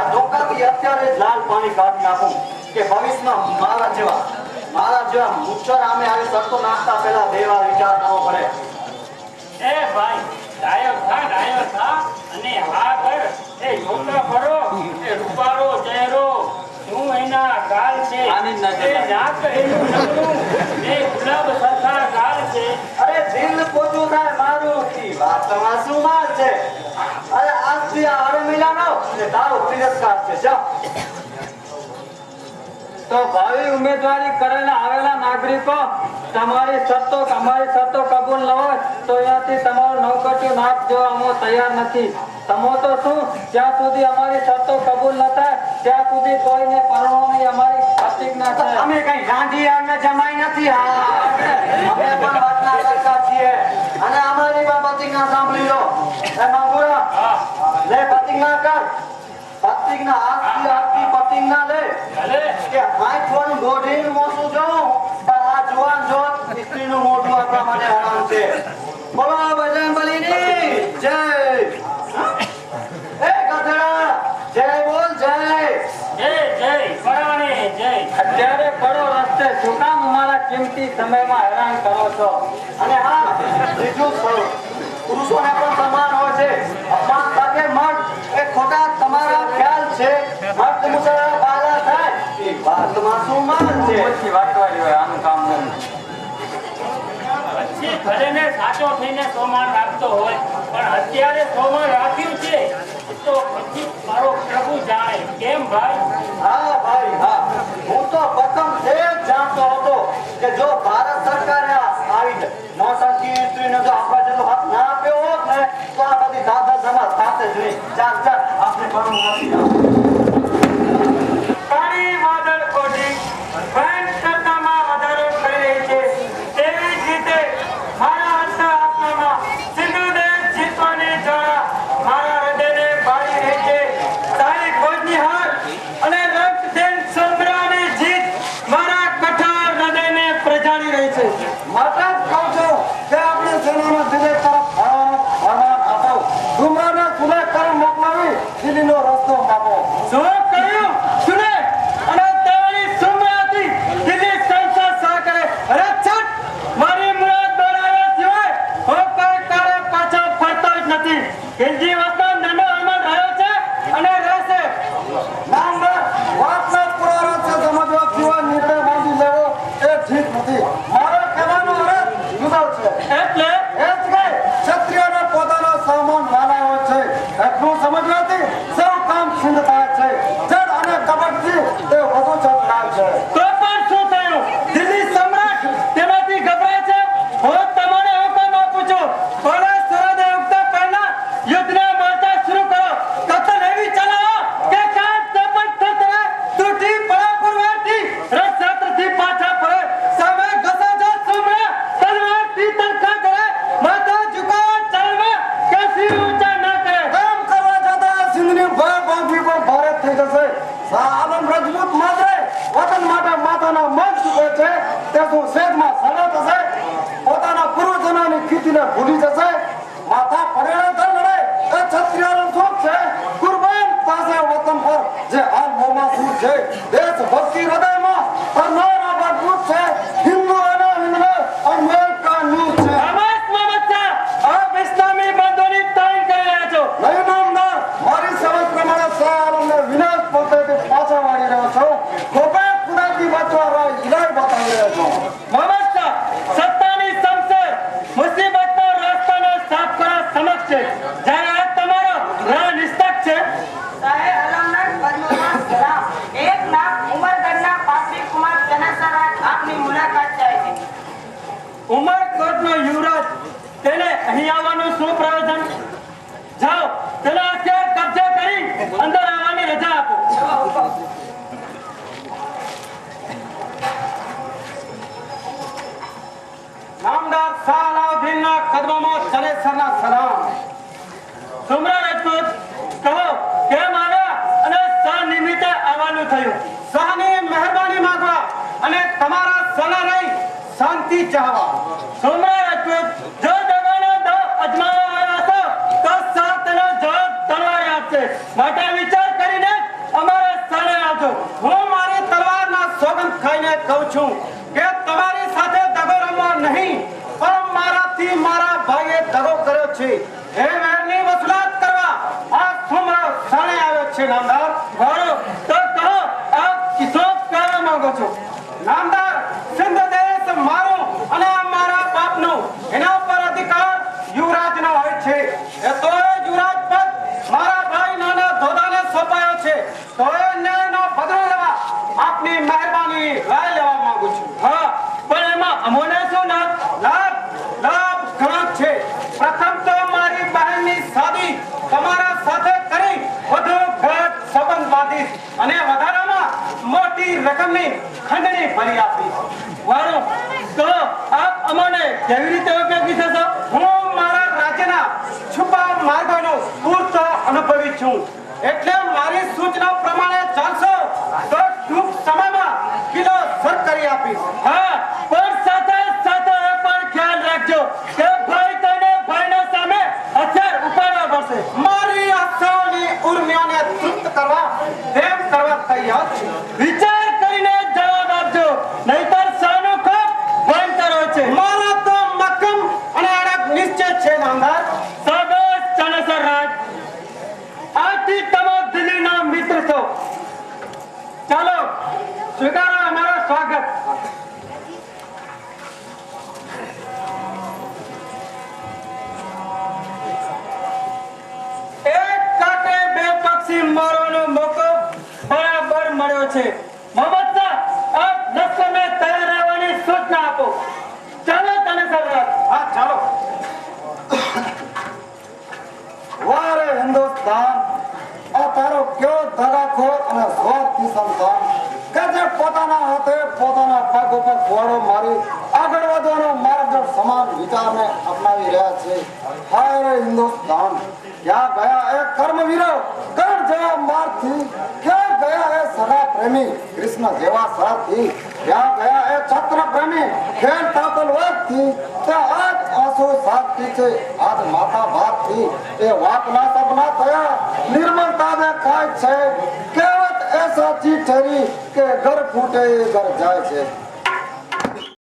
આ અત્યારે લાલ પાણી કાઢી નાખું કે ભવિષ્યમાં મારા જેવા મારા જેવા મુચ્છર આમે આવી શરતો નાખતા પહેલા દેવા વિચાર કરવો પડે. એ ભાઈ ડાયો થા ડાયો થા અને હા કર. એ છોકરા ફરો એ રૂપારો ચહેરો શું એના ગાલ છે. આની જ નજર એ નાક એનું નમણું એ ગુલાબ સરખા ગાલ છે. અરે દિલ પોતું થાય મારું. શું માલ છે? અરે આજથી આ ને તારો તિરસ્કાર છે તો ભાવિ ઉમેદવારી કરેલા આવેલા નાગરિકો, તમારી સત્તો, અમારી સત્તો કબૂલ ન હોય, તો અહીંયાથી તમારું નવકટીયું નાક જોવા અમે તૈયાર નથી. તમો તો શું, જ્યાં સુધી અમારી સત્તો કબૂલ ન થાય, ત્યાં સુધી કોઈને પરણવાની અમારી પ્રતિજ્ઞા થાય અમે કઈ ગાંધી જમાઈ નથી અમે પણ વાતના કરતા છીએ અને અમારી પણ પ્રતિજ્ઞા સાંભળી લો એ માગુરા હા લે પ્રતિજ્ઞા કર પ્રતિજ્ઞા આજથી આજથી પ્રતિજ્ઞા લે. ભલે કે આંખોનું દોઢીનું મોઢું જોઉં, પણ આ જુવાન જોત સ્ત્રીનું મોઢું આપણા માટે હરામ છે. બોલો બજરંગબલીની જય. એ ગધેડા, જય બોલ જય. જય જય પરાણે જય. અત્યારે પડો રસ્તે શું કામ અમારા કિંમતી સમયમાં હેરાન કરો છો. અને હા, બીજું પુરુષો પુરુષોને પણ સમાન હોય છે અપમાન સાથે મર્દ એ ખોટા તમારા ખ્યાલ છે. મત મુસરા બાલા થાય એ વાતમાં શું માન છે? ઓછી વાટવાળી હોય આનું કામ નહીં પછી ભલે ને સાચો થઈને સોમાન રાખતો હોય પણ અત્યારે સોમાન રાખ્યું છે તો પછી મારો પ્રભુ જાણે. કેમ ભાઈ? હા ભાઈ હા. હું તો પ્રથમ એ જાણતો હતો કે જો ભારત સરકારે આવી આવી નોટંકી નો જો આપવા જેટલો હાથ ના આપ્યો હોત ને તો આ બધી દાદા સમાજ સાથે જ નહીં ચાલ ચાલ આપણે ભણવું નથી પાણી વાદળ કોટી ભયંકરતામાં વધારો કરી રહી છે તેવી જ રીતે મારા અંતર આત્મામાં સિંધુદેવ જીતવાની જ્વાળા મારા હૃદયને બાળી રહી છે તારી ફોજની હાર અને રક્તદેન સંગ્રહની જીત મારા કઠોર હૃદયને પ્રજાળી રહી છે માટે જ કહું છું કે આપણે સેનાના દિલે તરફ ભણવાનું ભણવાનું આપો ડુમરાને સુલે કરી મોકલાવી દિલ્હીનો રસ્તો આપો શું કહ્યું સુને અને તેની સુમરાથી દિલ્હી સંસદ સહ કરે અરે છટ મારી મુરાદ દોડાવ્યા સિવાય હું કોઈ કાળે પાછો ફરતો જ નથી ખિલજી વસ્તુ નાનો અમલ રહ્યો છે અને રહેશે નામદાર વાતના પુરાવા છે સમજવા સિવાય નિર્ણય બાંધી લેવો એ ઠીક નથી મારો કહેવાનો અર્થ જુદો છે એટલે એ જ કે ક્ષત્રિયોને પોતાનો સામાન વાલા હોય છે એટલું સમજવાથી સૌ કામ સિદ્ધ થાય છે જડ અને કપટથી તે વધુ ચટકાર છે તો પણ શું થયું દિલ્હી સમ્રાટ તેનાથી ગભરાય છે હું તમને હુકમ આપું છું થોડા સૂર્યોદય ઉગતા પહેલા યુદ્ધના મોરચા શરૂ કરો કથન એવી ચલાવો કે કાંત ઝપટ થતરે તૂટી પડે પુરવાથી રથયાત્રાથી પાછા પડે સામે ઘસા જા સુમરા તલવારથી તલખા કરે માથા ઝુકાવ ચરણમાં કે સિર ઊંચા ના કરે એમ કરવા છતાં સિંધની ભય બાંધવી પણ ભારે થઈ જશે આ આલમ રજપૂત માત્ર વતન માથાના મન ચૂકે છે તે શું સેજમાં સડો થશે પોતાના પૂર્વજનોની કીર્તિને ભૂલી જશે. માથા પડેલા તો લડે એ ક્ષત્રિયનો શોખ છે. કુરબાન પાસે વતન પર જે હાલ મોમાં શું છે. દેશ ભક્તિ હૃદયમાં કરનારા મજબૂત છે. હિન્દુ અને હિન્દુ અમેરિકા ન્યૂઝ છે. અમાસ મામતસા આપ ઇસ્લામી બંધોની તાણ કરી રહ્યા છો. નહીં નામદાર મારી સમજ પ્રમાણે સહારાને વિનાશ પોતે પાછા વાળી રહ્યો છો. છે. માટે વિચાર કરીને અમારા સ્થાને આવજો. હું મારી તલવારના સોગંદ ખાઈને કહું છું કે તમારી સાથે દગો રમવા નહીં, પણ મારાથી મારા ભાઈએ દગો કર્યો છે. એ વેરની વસૂલાત કરવા આ તમારા સ્થાને આવ્યો છે, નામદાર. તમારા સાથે કરી વધુ ઘટ સંબંધ બાંધીશ અને વધારામાં મોટી રકમની ખંડણી ભરી આપીશ. વારો, તો આપ અમને કેવી રીતે ઉપયોગી થશો? હું મારા રાજ્યના છુપા માર્ગોનો પૂરતો અનુભવી છું. એટલે મારી સૂચના પ્રમાણે ચાલશો તો ટૂંક સમયમાં કિલો સર કરી આપીશ. હા, પણ સાથે સાથે એ પણ ખ્યાલ રાખજો કે મારી આસ્થાની ઉર્મિયાને તૃપ્ત કરવા તેમ કરવા તૈયાર છું. વિચાર કરીને જવાબ આપજો. નહીતર સાનું ખોટ ભયંકર છે. મારા તો મક્કમ અને અડગ નિશ્ચય છે, નામદાર. સાબસ ચનેસર રાજ. આથી તમે દિલ્હીના મિત્ર છો. ચાલો, સ્વીકારો અમારો સ્વાગત. છે. મોહમ્મદ શાહ આપ લશ્કરને તૈયાર રહેવાની હિન્દુસ્તાન અપનાવી રહ્યા છે. હાય રે હિન્દુસ્તાન, ક્યાં ગયા એ કર્મવીરો? કર્ણ જેવા માર્ગથી ક્યાં ગયા હે સદા પ્રેમી કૃષ્ણ જેવા સાથી. ક્યાં ગયા એ છત્ર પ્રેમી, ખેલ તાતલથી તે આજ આંસુ સાથી છે, આજ માતા બાપથી એ વાતના સપના થયા નિર્મળતા દેખાય છે. કેવત એ સાચી ઠરી કે ઘર ફૂટે, ઘર જાય છે.